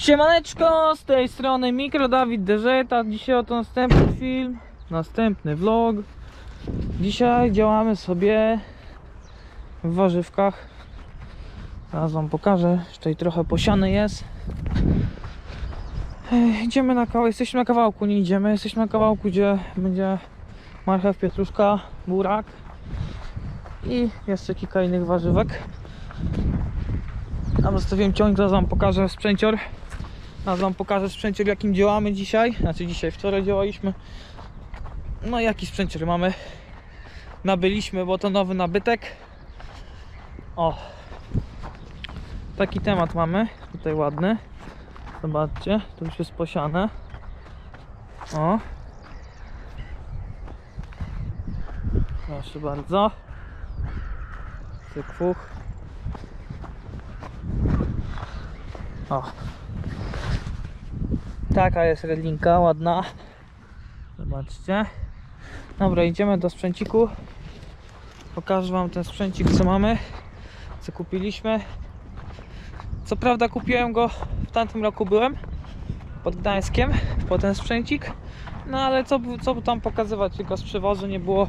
Siemaneczko, z tej strony Mikro Dawid Deżeta. Dzisiaj oto następny film, następny vlog. Dzisiaj działamy sobie w warzywkach. Zaraz wam pokażę, jeszcze i trochę posiany jest. Ech, Idziemy na kawałek, jesteśmy na kawałku, nie idziemy, jesteśmy na kawałku, gdzie będzie marchew, pietruszka, burak i jeszcze kilka innych warzywek. Tam zostawiłem ciąg, zaraz wam pokażę sprzęcior. Zaraz wam pokażę sprzęcior jakim działamy dzisiaj. Znaczy dzisiaj, wczoraj działaliśmy. No jaki sprzęcior mamy? Nabyliśmy, bo to nowy nabytek. O. Taki temat mamy. Tutaj ładny. Zobaczcie, tu już jest posiane. O. Proszę bardzo. Cyk. O. Taka jest redlinka, ładna. Zobaczcie. Dobra, idziemy do sprzęciku. Pokażę wam ten sprzęcik, co mamy, co kupiliśmy. Co prawda kupiłem go w tamtym roku byłem pod Gdańskiem, po ten sprzęcik. No ale co, co tam pokazywać tylko z przewozu, nie było,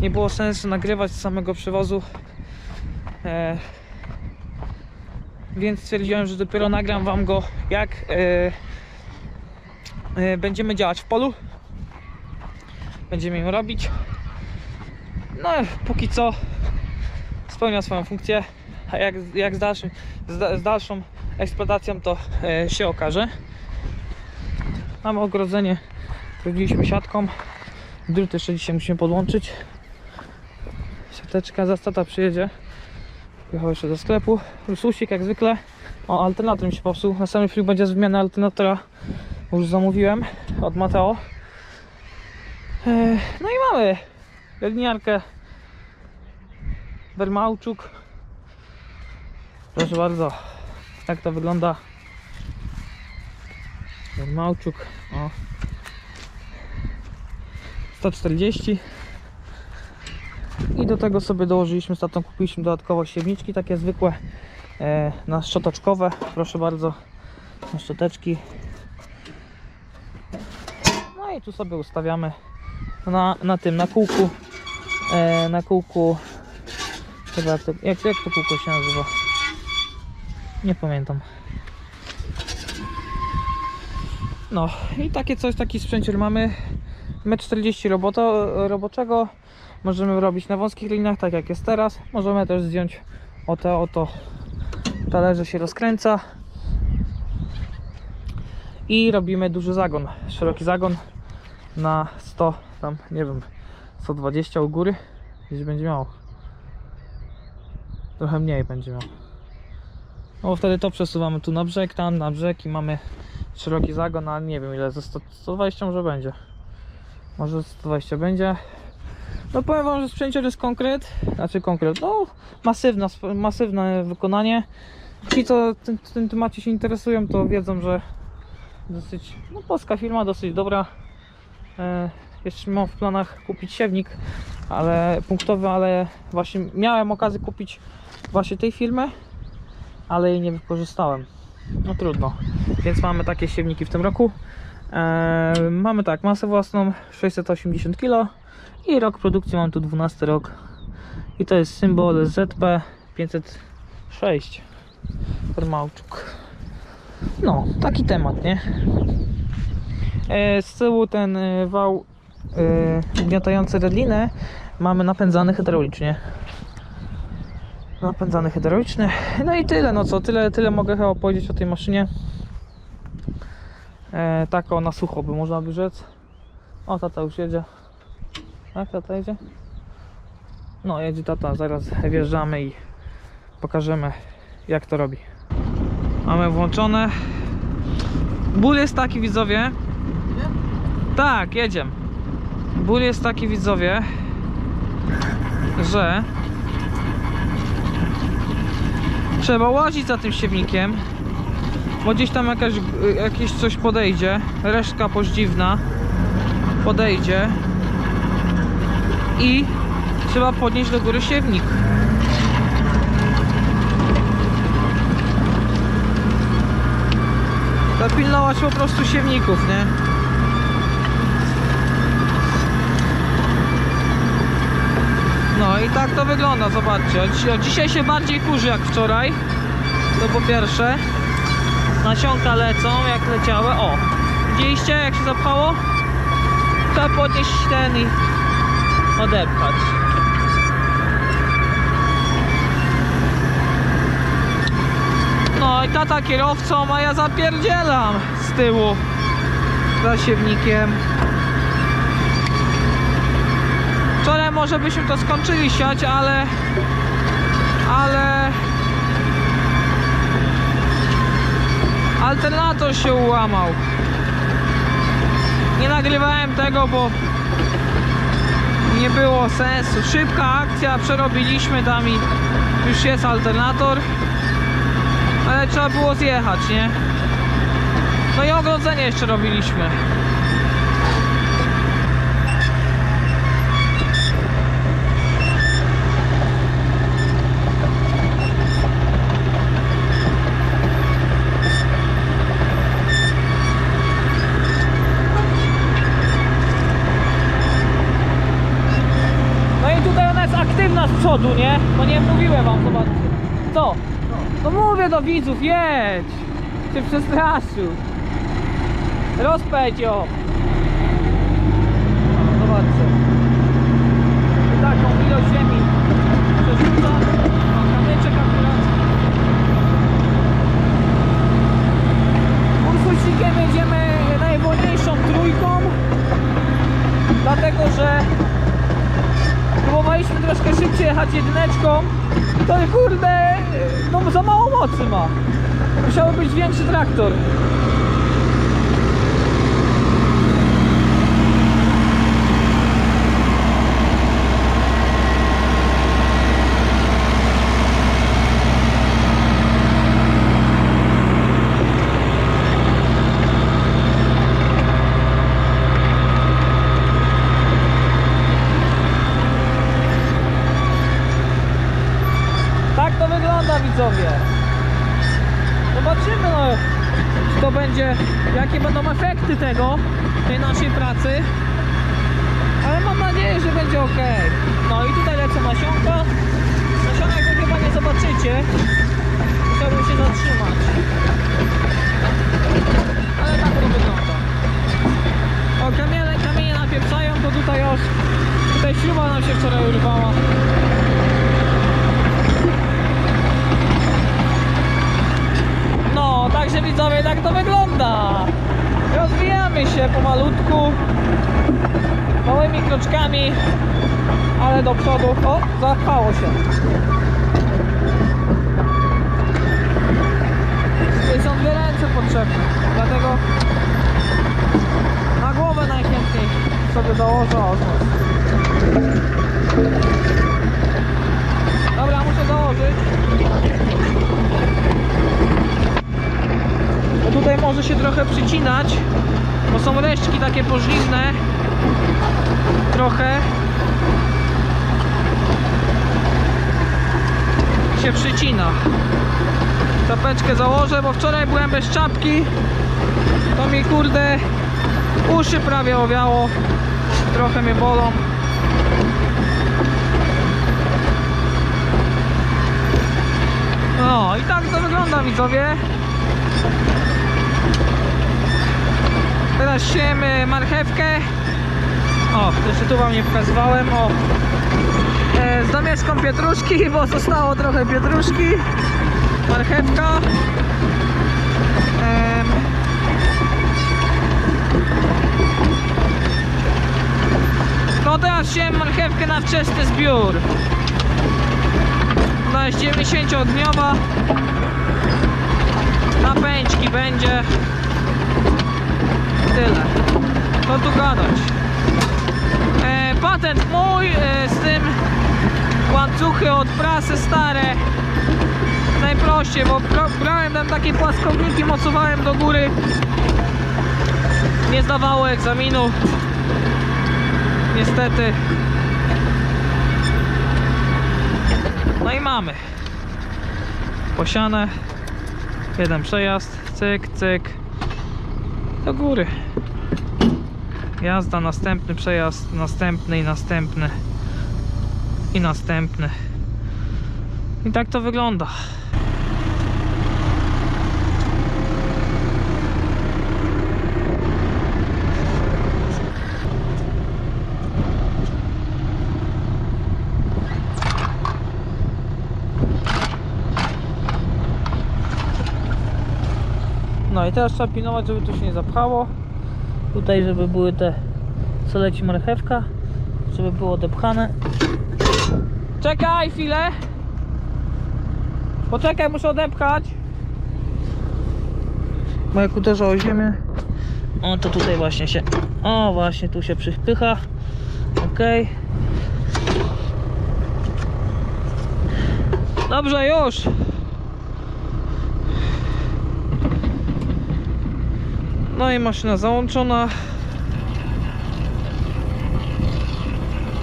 nie było sensu nagrywać samego przewozu. E, więc stwierdziłem, że dopiero nagram wam go jak e, będziemy działać w polu. Będziemy ją robić. No, póki co spełnia swoją funkcję, a jak, jak z, dalszym, z, z dalszą eksploatacją to e, się okaże. Mamy ogrodzenie, zrobiliśmy siatką. Drut jeszcze dzisiaj musimy podłączyć. Siateczka, zastata przyjedzie. Jechał jeszcze do sklepu. Rususik jak zwykle. O, alternator mi się popsuł. Następny film będzie z wymiany alternatora. Już zamówiłem od Mateo. Eee, No i mamy liniarkę Bermałczuk. Proszę bardzo, tak to wygląda. Bermałczuk. O. 140 i do tego sobie dołożyliśmy z tatą kupiliśmy dodatkowo siewniczki takie zwykłe e, na szczoteczkowe proszę bardzo na szczoteczki no i tu sobie ustawiamy na, na tym na kółku e, na kółku chyba to, jak, jak to kółko się nazywa? Nie pamiętam. No i takie coś taki sprzęcior mamy. 1,40 m robota, roboczego możemy robić na wąskich liniach, tak jak jest teraz. Możemy też zdjąć o te oto talerze się rozkręca. I robimy duży zagon, szeroki zagon na 100, tam nie wiem, 120 u góry, gdzieś będzie miał. Trochę mniej będzie miał. No bo wtedy to przesuwamy tu na brzeg, tam na brzeg i mamy szeroki zagon, ale nie wiem ile, ze 100, 120 może będzie. Może 120 będzie. No powiem wam, że sprzęcior jest konkret, znaczy konkret, no masywna, masywne wykonanie. Ci co tym, tym temacie się interesują to wiedzą, że dosyć, no polska firma, dosyć dobra. E, jeszcze mam w planach kupić siewnik, ale punktowy, ale właśnie miałem okazję kupić właśnie tej firmy, ale jej nie wykorzystałem. No trudno, więc mamy takie siewniki w tym roku. E, mamy tak, masę własną 680 kg i rok produkcji mam tu 12 rok i to jest symbol ZP 506 Formalczuk no, taki temat, nie? E, z tyłu ten e, wał e, gniatający redlinę mamy napędzany hydraulicznie. Napędzany hydraulicznie. No i tyle, no co, tyle, tyle mogę chyba powiedzieć o tej maszynie. E, tak o na sucho by można by rzec. O tata już jedzie. Tak tata jedzie? no jedzie tata, zaraz wjeżdżamy i pokażemy jak to robi. Mamy włączone. Ból jest taki widzowie tak, jedziemy ból jest taki widzowie że trzeba łazić za tym siewnikiem bo gdzieś tam jakaś, jakieś coś podejdzie resztka poździwna podejdzie i trzeba podnieść do góry siewnik pilnować po prostu siewników, nie? I tak to wygląda, zobaczcie. Dzisiaj się bardziej kurzy jak wczoraj. To po pierwsze. Nasionka lecą jak leciały. O! Widzieliście jak się zapchało? Trzeba podnieść ten i odepchać. No i tata kierowcą, a ja zapierdzielam z tyłu za siewnikiem. Wczoraj może byśmy to skończyli siać, ale ale alternator się ułamał. Nie nagrywałem tego, bo nie było sensu. Szybka akcja, przerobiliśmy tam i już jest alternator. Ale trzeba było zjechać, nie? No i ogrodzenie jeszcze robiliśmy. No i tutaj ona jest aktywna z przodu, nie? No nie mówiłem wam, zobaczcie. Co? No mówię do widzów, jedź! Cię przestraszył. Rozpędź ją. Zobaczcie. Jedyneczką. To kurde, no za mało mocy ma. Musiałby być większy traktor. Tak to wygląda widzowie. Zobaczymy no, to będzie, jakie będą efekty tego, tej naszej pracy. Ale mam nadzieję, że będzie ok. No i tutaj lecą nasionka. Nasionek chyba nie zobaczycie. Chciałbym się zatrzymać. Ale tak to wygląda. O, kamienie, kamienie napieprzają, to tutaj już, tutaj śruba nam się wczoraj urwała. No, także widzowie, tak to wygląda. Rozwijamy się pomalutku, małymi kroczkami, ale do przodu. O, zapchało się. Tutaj są dwie ręce potrzebne, dlatego na głowę najchętniej sobie założę osmos. Dobra, muszę założyć. Bo tutaj może się trochę przycinać, bo są resztki takie pożliwne. Trochę. Się przycina. Czapeczkę założę, bo wczoraj byłem bez czapki. To mi kurde uszy prawie owiało. Trochę mnie bolą. No i tak to wygląda widzowie. Teraz siejemy marchewkę. O, jeszcze tu wam nie pokazywałem. O, e, z domieszką pietruszki, bo zostało trochę pietruszki. Marchewka. No teraz siejemy marchewkę na wczesny zbiór. Ona jest 90-dniowa. Na pęczki będzie. Tyle. Tu gadać? E, patent mój e, z tym łańcuchy od prasy stare. Najprościej, bo bra- brałem tam takie płaskowniki, mocowałem do góry. Nie zdawało egzaminu. Niestety. No i mamy. Posiane. Jeden przejazd. Cyk, cyk. do góry. Jazda, następny przejazd, następny i następny. I następny. I tak to wygląda. No i teraz trzeba pilnować, żeby tu się nie zapchało. Tutaj, żeby były te, co leci marchewka, żeby było odepchane. Czekaj chwilę. Poczekaj, muszę odepchać. Bo jak uderzę o ziemię, o to tutaj właśnie się, o właśnie tu się przypycha. Ok. Dobrze, już. No i maszyna załączona.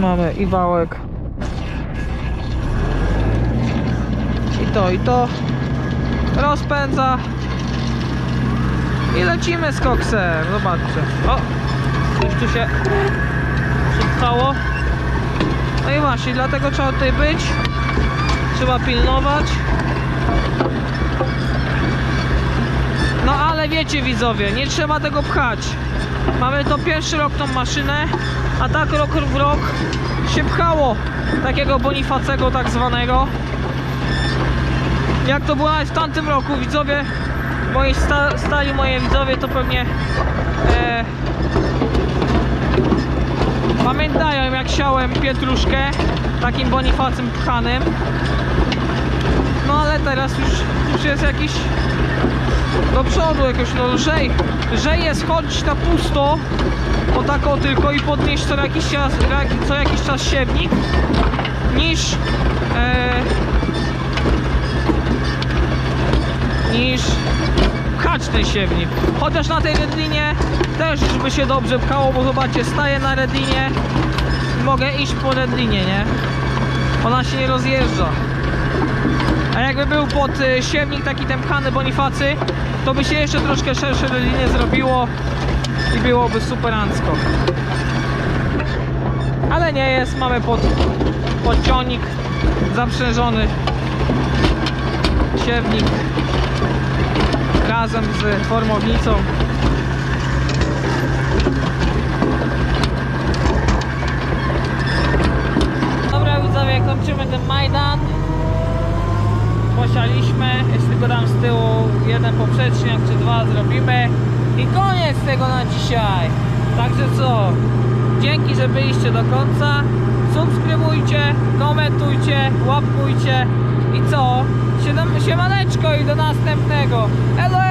Mamy i wałek. I to, i to. Rozpędza. I lecimy z koksem. Zobaczcie. O! Już tu się przypchało. No i właśnie, dlatego trzeba tutaj być. Trzeba pilnować. No ale wiecie widzowie, nie trzeba tego pchać. Mamy to pierwszy rok tą maszynę, a tak rok w rok się pchało takiego bonifacego tak zwanego. Jak to było w tamtym roku widzowie, moi sta, stali moje widzowie to pewnie e, pamiętają jak siałem pietruszkę takim bonifacem pchanym. No ale teraz już, już jest jakiś do przodu jakoś, no lżej, lżej jest chodzić na pusto, o tak o tylko i podnieść co jakiś czas, co jakiś czas siewnik, niż e, niż pchać ten siewnik. Chociaż na tej redlinie też by się dobrze pchało, bo zobaczcie, staję na redlinie mogę iść po redlinie, nie? Ona się nie rozjeżdża. A jakby był pod y, siewnik taki ten pchany bonifacy, to by się jeszcze troszkę szersze linie zrobiło i byłoby superancko. Ale nie jest, mamy pod, podciągnik zaprzężony siewnik razem z formownicą. Dobra widzowie, kończymy ten Majdan posialiśmy, jest tylko tam z tyłu jeden poprzeczniak czy dwa zrobimy i koniec tego na dzisiaj. Także co? Dzięki, że byliście do końca. Subskrybujcie, komentujcie, łapkujcie i co? Siemaneczko i do następnego. Elo!